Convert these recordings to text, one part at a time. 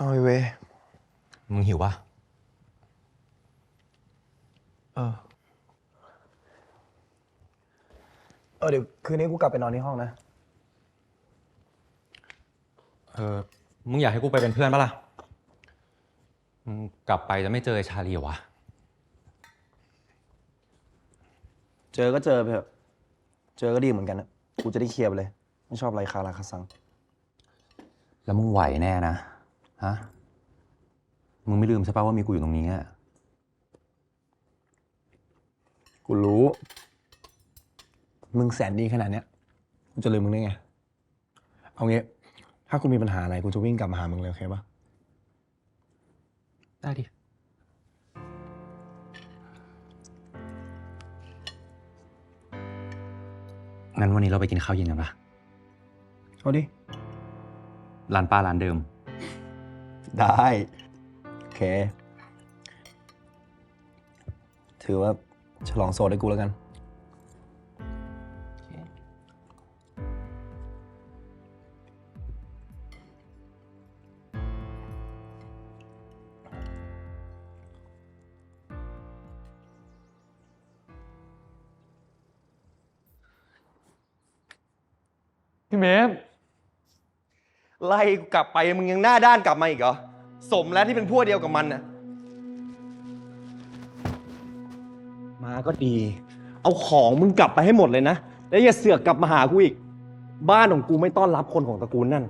เอาไอ้เวยมึงหิวปะเออ เออเดี๋ยวคืนนี้กูกลับไปนอนที่ห้องนะ เออ มึงอยากให้กูไปเป็นเพื่อนปะล่ะ มึงกลับไปจะไม่เจอไอ้ชาลีเหรอวะ เจอก็เจอไปเถอะ เจอก็ดีเหมือนกันนะกูจะได้เคลียร์ไปเลย ไม่ชอบอะไรคาราคาซัง แล้วมึงไหวแน่นะ ฮะ มึงไม่ลืมใช่ปะว่ามีกูอยู่ตรงนี้อะกูรู้ มึงแสนดีขนาดเนี้ย กูจะลืมมึงได้ไง เอางี้ ถ้ากูมีปัญหาอะไรกูจะวิ่งกลับมาหามึงเลยโอเคปะได้ดิ งั้นวันนี้เราไปกินข้าวเย็นกันปะเอาดิ ร้านป้าร้านเดิม ได้ โอเค ถือว่าฉลองโสดให้กูแล้วกัน พี่เมฟไล่กูกลับไปมึงยังหน้าด้านกลับมาอีกเหรอ สมแล้วที่เป็นพวกเดียวกับมันน่ะ มาก็ดี เอาของมึงกลับไปให้หมดเลยนะ แล้วอย่าเสือกกลับมาหากูอีก บ้านของกูไม่ต้อนรับคนของตระกูลนั่น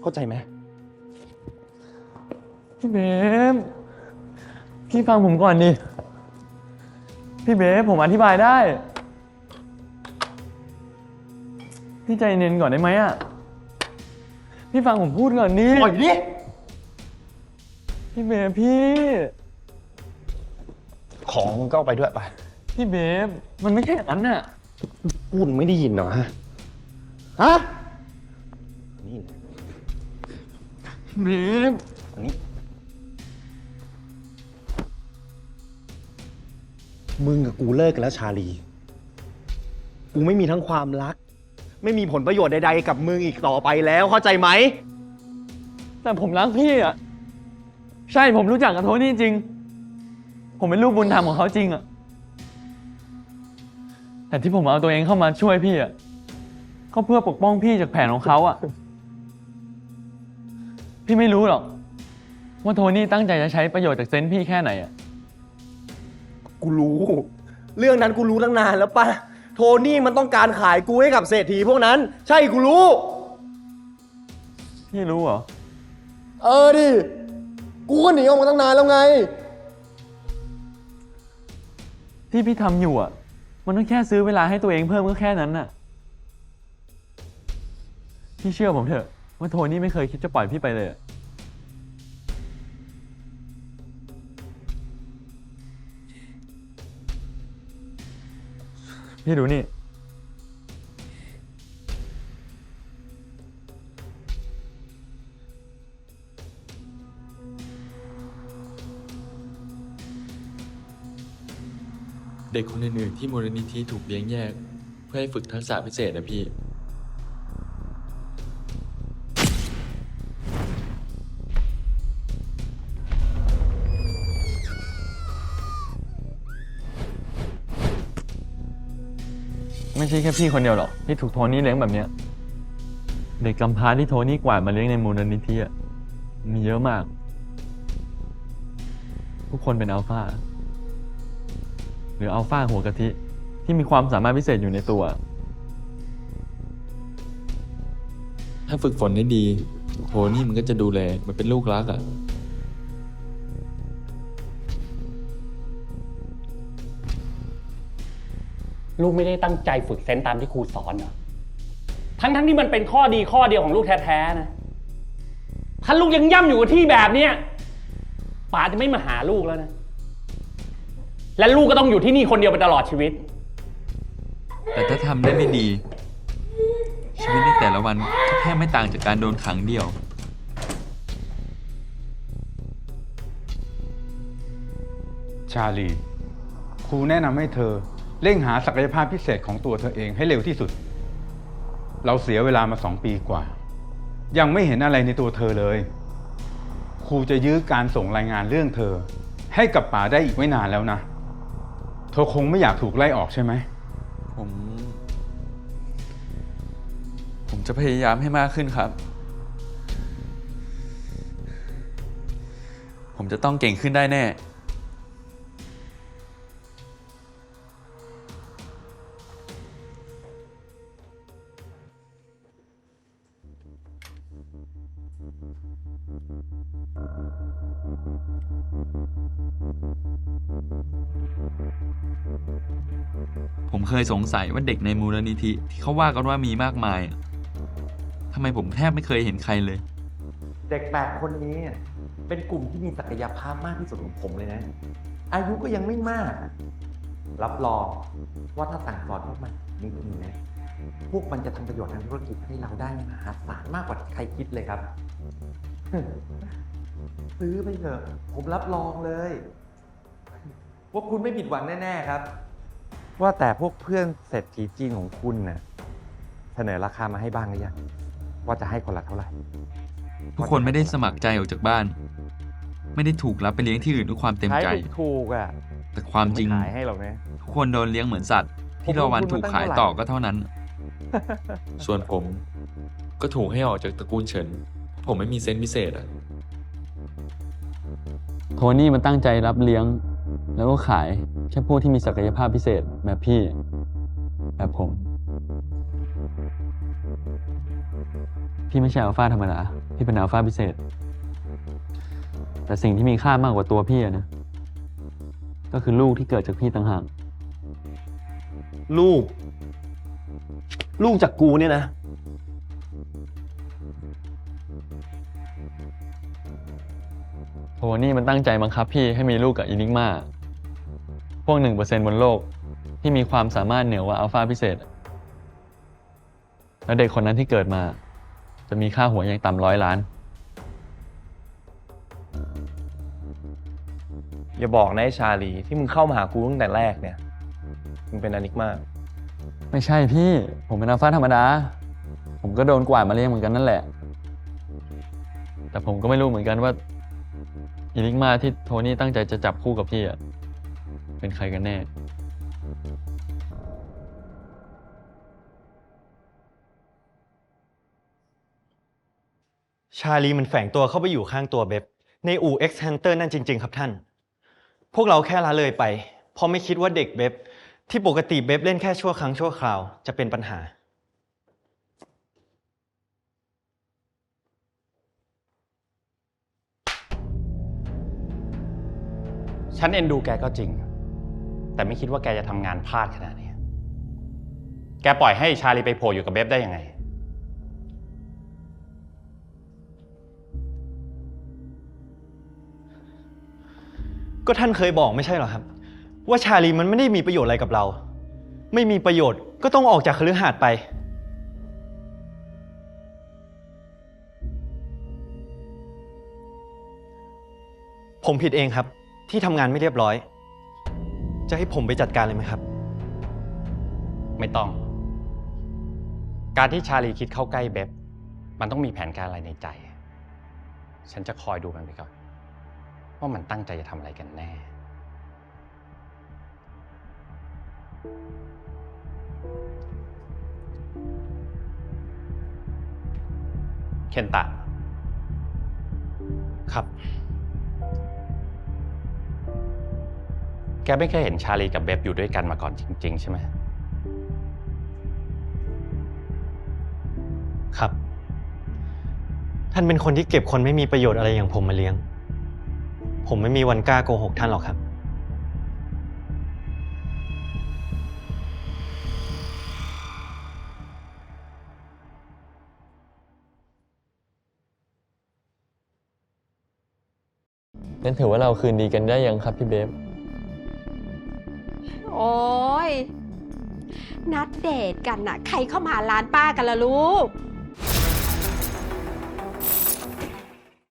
เข้าใจไหมพี่เมฟพี่ฟังผมก่อนดิ พี่เมฟผมอธิบายได้ พี่ใจเย็นก่อนได้ไหมอะ พี่ฟังผมพูดก่อนนี่ปล่อยดิ พี่เมฟพี่ ของมึงก็เอาไปด้วยไปพี่เมฟมันไม่ใช่อย่างนั้นน่ะ พูดไม่ได้ยินเหรอฮะฮะนี่พี่เมฟอันนี้ มึงกับกูเลิกกันแล้วชาลี กูไม่มีทั้งความรัก ไม่มีผลประโยชน์ใดๆกับมึงอีกต่อไปแล้วเข้าใจไหม แต่ผมรักพี่อะ ใช่ผมรู้จักกับโทนี่จริง ผมเป็นลูกบุญธรรมของเขาจริงอะแต่ที่ผมเอาตัวเองเข้ามาช่วยพี่อะก็เพื่อปกป้องพี่จากแผนของเขาอะพี่ไม่รู้หรอก ว่าโทนี่ตั้งใจจะใช้ประโยชน์จากเซนส์พี่แค่ไหนอะกูรู้ เรื่องนั้นกูรู้ตั้งนานแล้วปะโทนี่มันต้องการขายกูให้กับเศรษฐีพวกนั้น ใช่กูรู้ พี่รู้เหรอ เออดิ กูก็หนีออกมาตั้งนานแล้วไง ที่พี่ทำอยู่อะ มันต้องแค่ซื้อเวลาให้ตัวเองเพิ่มก็แค่นั้นน่ะ พี่เชื่อผมเถอะ ว่าโทนี่ไม่เคยคิดจะปล่อยพี่ไปเลยอะพี่ดูนี่ เด็กคนอื่นๆที่มูลนิธิถูกเลี้ยงแยก เพื่อให้ฝึกทักษะพิเศษนะพี่ ไม่ใช่แค่พี่คนเดียวหรอกที่ถูกโทนี่เลี้ยงแบบเนี้ยเด็กกำพร้าที่โทนี่กวาดมาเลี้ยงในมูลนิธิอะมีเยอะมาก ทุกคนเป็นอัลฟา หรืออัลฟาหัวกะทิ ที่มีความสามารถพิเศษอยู่ในตัว ถ้าฝึกฝนได้ดีโหนี่มันก็จะดูแลเหมันเป็นลูกรักอะ่ะ ลูกไม่ได้ตั้งใจฝึกเซนส์ตามที่ครูสอนเหรอทั้งทั้งๆที่มันเป็นข้อดีข้อเดียวของลูกแท้ๆนะ ถ้าลูกยังย่ำอยู่กับที่แบบเนี้ยป๋าจะไม่มาหาลูกแล้วนะ และลูกก็ต้องอยู่ที่นี่คนเดียวไปตลอดชีวิต แต่ถ้าทำได้ไม่ดี ชีวิตในแต่ละวันก็แทบไม่ต่างจากการโดนขังเดี่ยว ชาลี ครูแนะนำให้เธอเร่งหาศักยภาพพิเศษของตัวเธอเองให้เร็วที่สุด เราเสียเวลามาสองปีกว่า ยังไม่เห็นอะไรในตัวเธอเลย ครูจะยื้อการส่งรายงานเรื่องเธอ ให้กับป๋าได้อีกไม่นานแล้วนะเธอคงไม่อยากถูกไล่ออกใช่ไหม ผม ผมจะพยายามให้มากขึ้นครับ ผมจะต้องเก่งขึ้นได้แน่ เคยสงสัยว่าเด็กในมูลนิธิที่เขาว่ากันว่ามีมากมายทำไมผมแทบไม่เคยเห็นใครเลย เด็กแปดคนนี้เป็นกลุ่มที่มีศักยภาพมากที่สุดของผมเลยนะ อายุก็ยังไม่มาก รับรองว่าถ้าสั่งสอนพวกมันนี่ดีนะพวกมันจะทำประโยชน์ทางธุรกิจให้เราได้มหาศาลมากกว่าใครคิดเลยครับ ซื้อไปเถอะผมรับรองเลย ว่าคุณไม่ผิดหวังแน่ ๆ ครับ ว่าแต่พวกเพื่อนเศรษฐีจีนของคุณน่ะเสนอราคามาให้บ้างหรือยังว่าจะให้คนละเท่าไหร่ทุกคนไม่ได้สมัครใจออกจากบ้าน ไม่ได้ถูกรับไปเลี้ยงที่อื่นด้วยความเต็มใจขายถูกๆอะแต่ความจริงไม่ขายให้หรอกนะทุกคนโดนเลี้ยงเหมือนสัตว์ ที่รอวันถูกขายต่อก็เท่านั้น ส่วนผมก็ถูกให้ออกจากตระกูลเฉิน ผมไม่มีเซนส์พิเศษอะโทนี่มันตั้งใจรับเลี้ยง แล้วก็ขาย แค่พวกที่มีศักยภาพพิเศษแบบพี่ แบบผม พี่ไม่ใช่อัลฟาธรรมดา พี่เป็นอัลฟาพิเศษ แต่สิ่งที่มีค่ามากกว่าตัวพี่อะนะ ก็คือลูกที่เกิดจากพี่ต่างหาก ลูก ลูกจากกูเนี่ยนะ โทนี่มันตั้งใจบังคับพี่ให้มีลูกกับอินิกมา พวกหนึ่งเปอร์เซ็นบนโลก ที่มีความสามารถเหนือกว่าอัลฟาพิเศษ แล้วเด็กคนนั้นที่เกิดมา จะมีค่าหัวอย่างต่ำร้อยล้าน อย่าบอกนะไอ้ชาลีที่มึงเข้ามาหากูตั้งแต่แรกเนี่ย มึงเป็นอนิกมาไม่ใช่พี่ ผมเป็นอัลฟาธรรมดา ผมก็โดนกวาดมาเลี้ยงเหมือนกันนั่นแหละ แต่ผมก็ไม่รู้เหมือนกันว่าอินิกมาที่โทนี่ตั้งใจจะจับคู่กับพี่อะ เป็นใครกันแน่ชาลีมันแฝงตัวเข้าไปอยู่ข้างตัวเบบในอู่ X Hunter นั่นจริง ๆ ครับท่าน พวกเราแค่ละเลยไป เพราะไม่คิดว่าเด็กเบบที่ปกติเบบเล่นแค่ชั่วครั้งชั่วคราวจะเป็นปัญหา ฉันเอ็นดูแกก็จริง แต่ไม่คิดว่าแกจะทำงานพลาดขนาดนี้ แกปล่อยให้ชาลีไปโผล่อยู่กับเบฟได้ยังไง ก็ท่านเคยบอกไม่ใช่เหรอครับ ว่าชาลีมันไม่ได้มีประโยชน์อะไรกับเรา ไม่มีประโยชน์ก็ต้องออกจากคฤหาสน์ไป ผมผิดเองครับ ที่ทำงานไม่เรียบร้อย จะให้ผมไปจัดการเลยไหมครับ ไม่ต้อง การที่ชาลีคิดเข้าใกล้เบฟมันต้องมีแผนการอะไรในใจ ฉันจะคอยดูมันไปก่อน ว่ามันตั้งใจจะทำอะไรกันแน่ เคนตะ ครับ แกไม่เคยเห็นชาลีกับเบฟอยู่ด้วยกันมาก่อนจริง ๆ ใช่ไหมครับ ท่านเป็นคนที่เก็บคนไม่มีประโยชน์อะไรอย่างผมมาเลี้ยง ผมไม่มีวันกล้าโกหกท่านหรอกครับ งั้นถือว่าเราคืนดีกันได้ยังครับพี่เบฟโอ้ ย นัดเดทกันน่ะ ใครเข้ามาร้านป้ากันละลูก